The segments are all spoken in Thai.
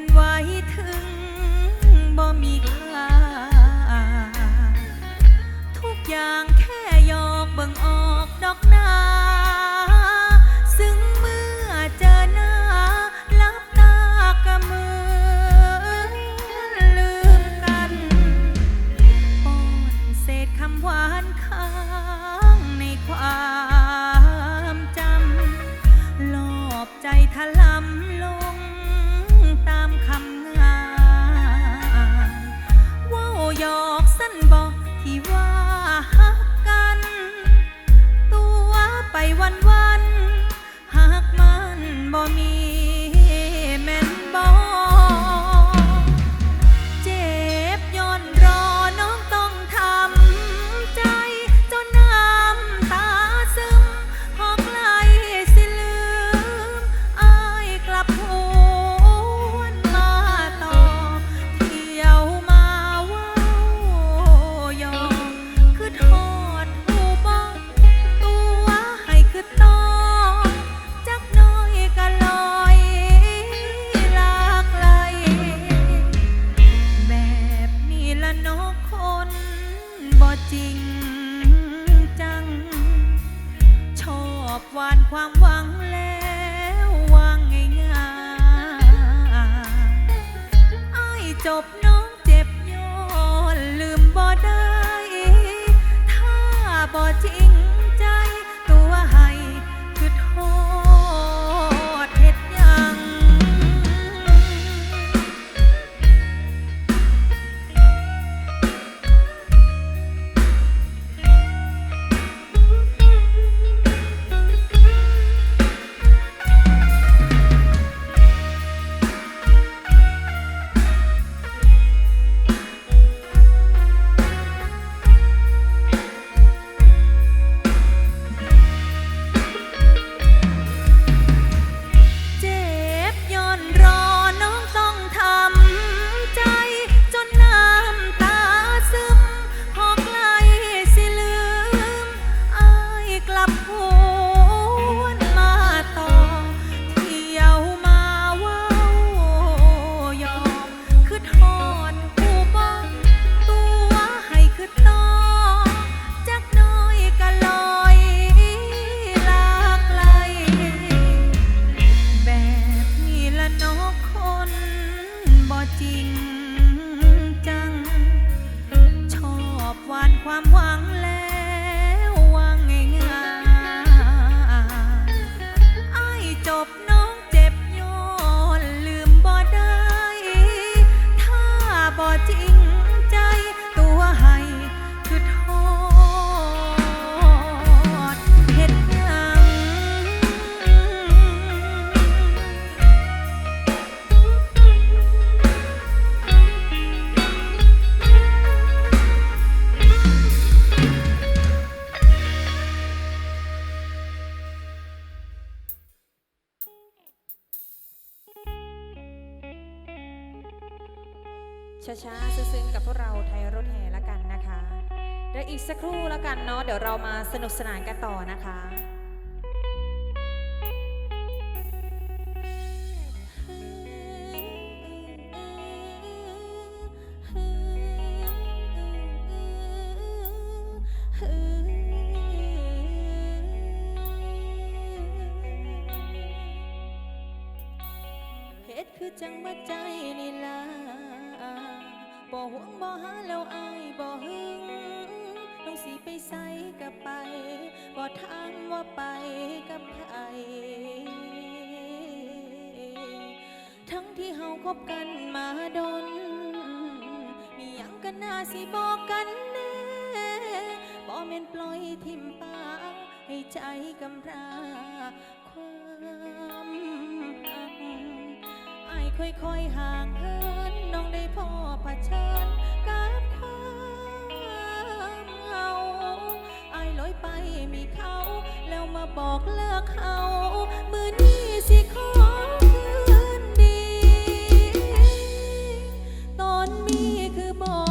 ันไว้ถึงบ่มีใคร ที่ว่าหักกัน ตัวไปวันวันหากมันบ่มี เนาะเดี๋ยวเรามาสนุกสนานกันต่อนะคะ ที่เฮาคบกันมาดน มีหยังกันน้าสิบอกกันแน่บ่เม่นปล่อยทิมปาให้ใจกำราความหักอายค่อยๆห่างเหินน้องได้พ่อผเชิญกับความเฮงาอายลอยไปมีเขา แล้วมาบอกเลิกเขามือนี้สิขอ more.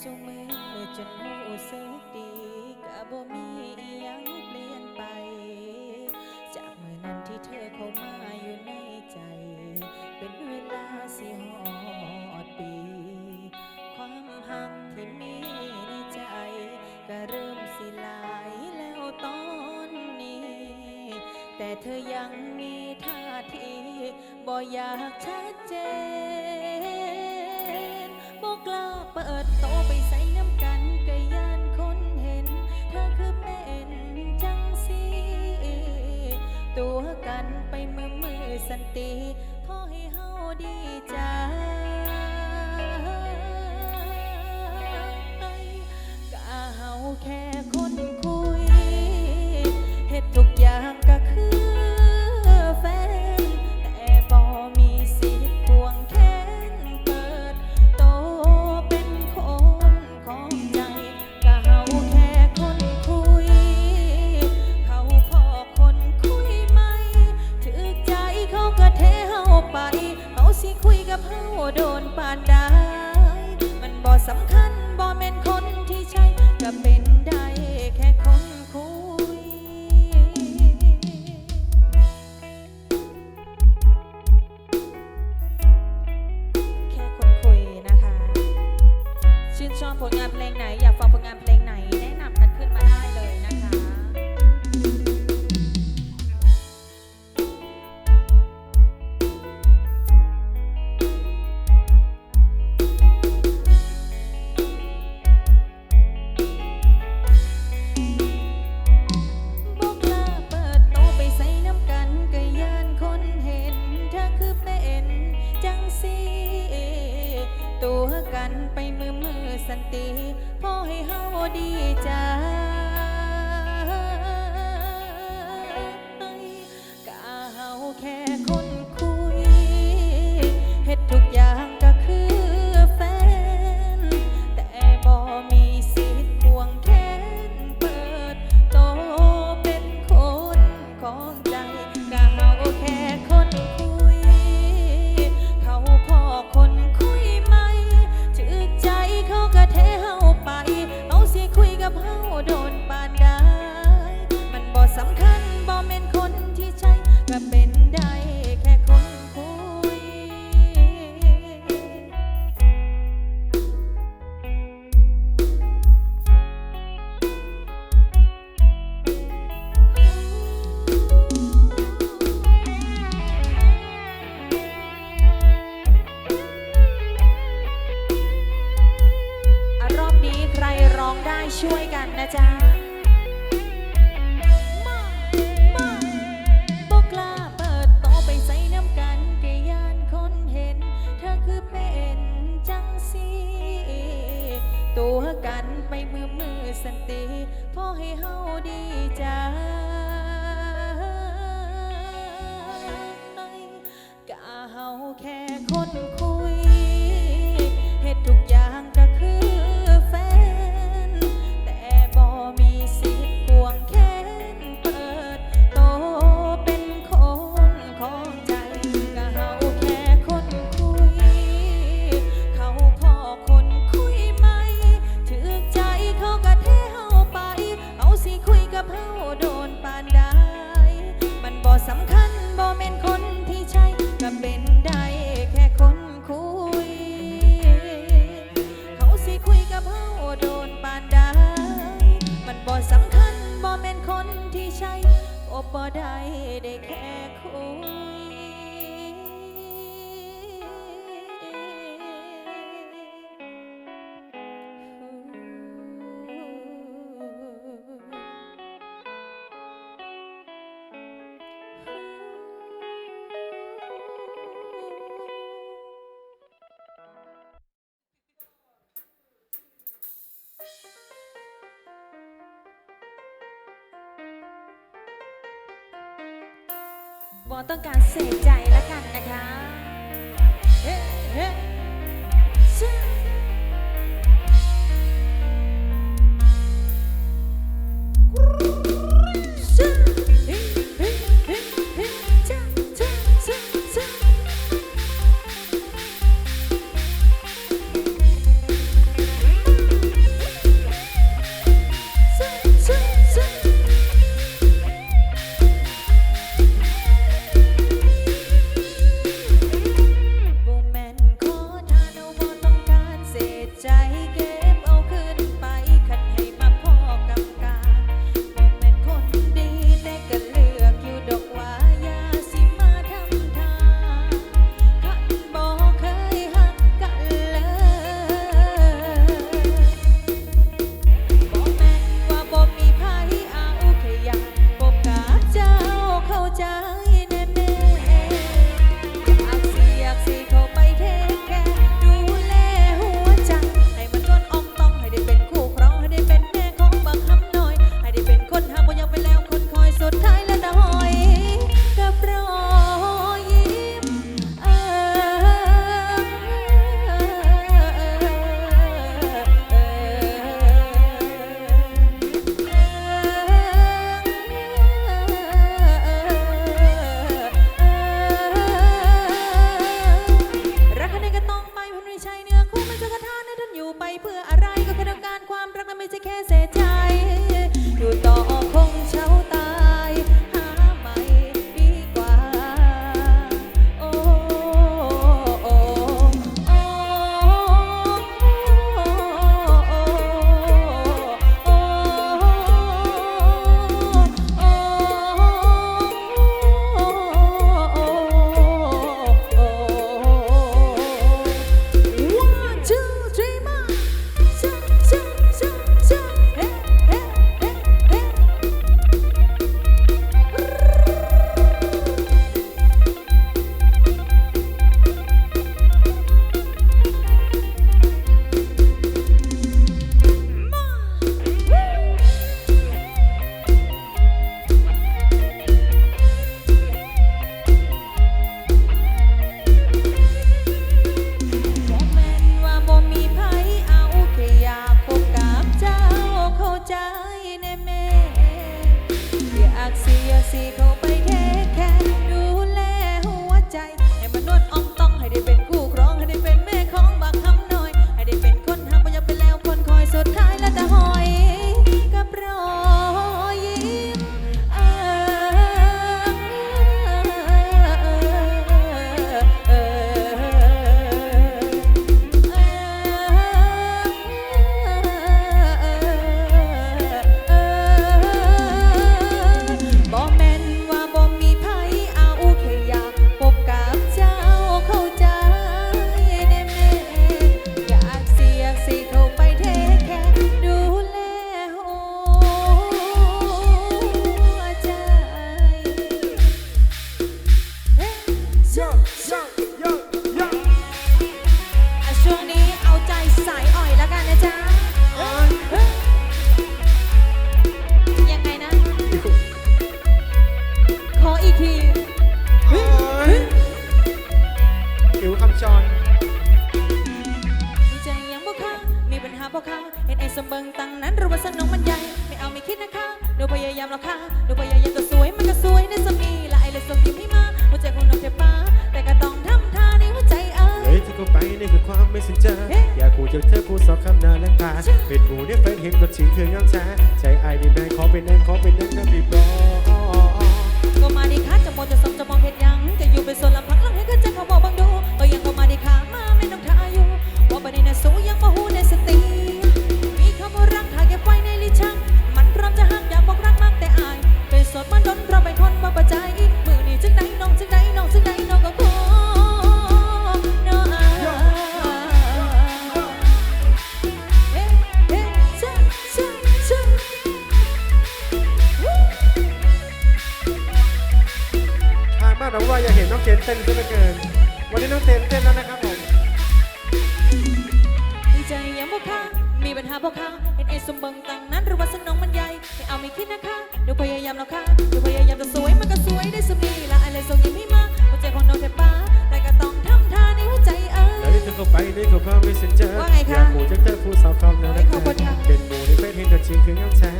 สุมือจนหูสึกดีกะบ่มีอียังเปลี่ยนไป จากเมื่อนั้นที่เธอเข้ามาอยู่ในใจ เป็นเวลาสี่หอดปี ความหักที่มีในใจ ก็เริ่มสิลายแล้วตอนนี้ แต่เธอยังมีท่าทีบ่อยากชัดเจน สันติ ผลงานเพลงไหน สันติพอให้เฮาดีใจ nuestra pena. ตัวกันไปมือมือสันติพอให้เฮาดีใจ กับเฮาโดนปานใดมันบ่สำคัญบ่เป็นคนที่ใช่ก็เป็นได้แค่คนคุย เขาสิคุยกับเฮาโดนปานใดมันบ่สำคัญบ่เป็นคนที่ใช่อบบ่ได้ได้แค่ บอต้องการเสียใจแล้วกันนะคะเฮ้เฮ้ เพื่ออะไรก็แค่ต้องการความรักนั้ไม่ใช่แค่เสียใจอยู่ต่อคงเช้า นี่คือความไม่สินเจอเฮ้อยากกูเจอเธอกูสอบคำนาและตาเป็นกูเนี่ยเป็นเห็นตัวจริงคือยังแท้ใจไอ้นี่แม่ขอเป็นนั่นขอเป็นนั่นนะพี่บอก็มาดีค่ะจะมองจะสมจะมองเห็นยัง ทางบ้านเราว่าอยากเห็นน้องเจนเต้นซะเหลือเกิน วันนี้น้องเจนเต้นแล้วนะครับผมใจยังบ่ค่ะมีปัญหาบ่ค่ะเห็นไอ้สมเบิงตังนั้นหรือว่าสนองมันใหญ่ไม่เอาไม่คิดนะคะเดี๋ยวพยายามแล้วค่ะเดี๋ยวพยายามจะสวยมันก็สวยได้สมีละอะไรส่งยิ้มให้มาหัวใจของน้องแทบป้าแต่ก็ต้องทำท่าในหัวใจเออแล้วที่เธอเข้าไปนี่คือความไม่สินเจอว่าไงคะอยากกูเจอเธอผู้สาวคำนาและขอบคุณค่ะเป็นกูนี่เป็นเห็นตัวจริงคือยังแท้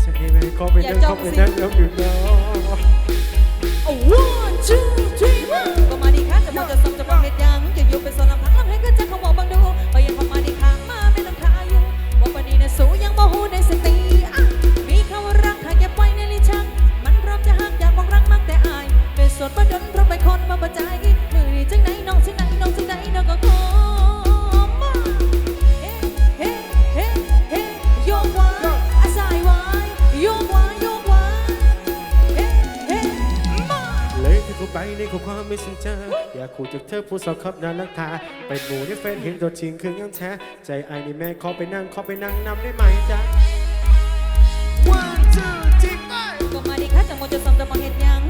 ใช่ไหมขอเป็นนั่นขอเป็นนั่นแล้วอยู่เนาะโอ้ true เจอเธอผู้สาวคำนาและตาเป็นกูนี่เป็นเห็นตัวจริงคือยังแท้ใจไอ้นี่แม่ขอไปนั่งขอไปนั่งนำได้ไหมจ๊ะ One two three four ก็มาดีค่ะจะมองจะสมจะมองเห็นยัง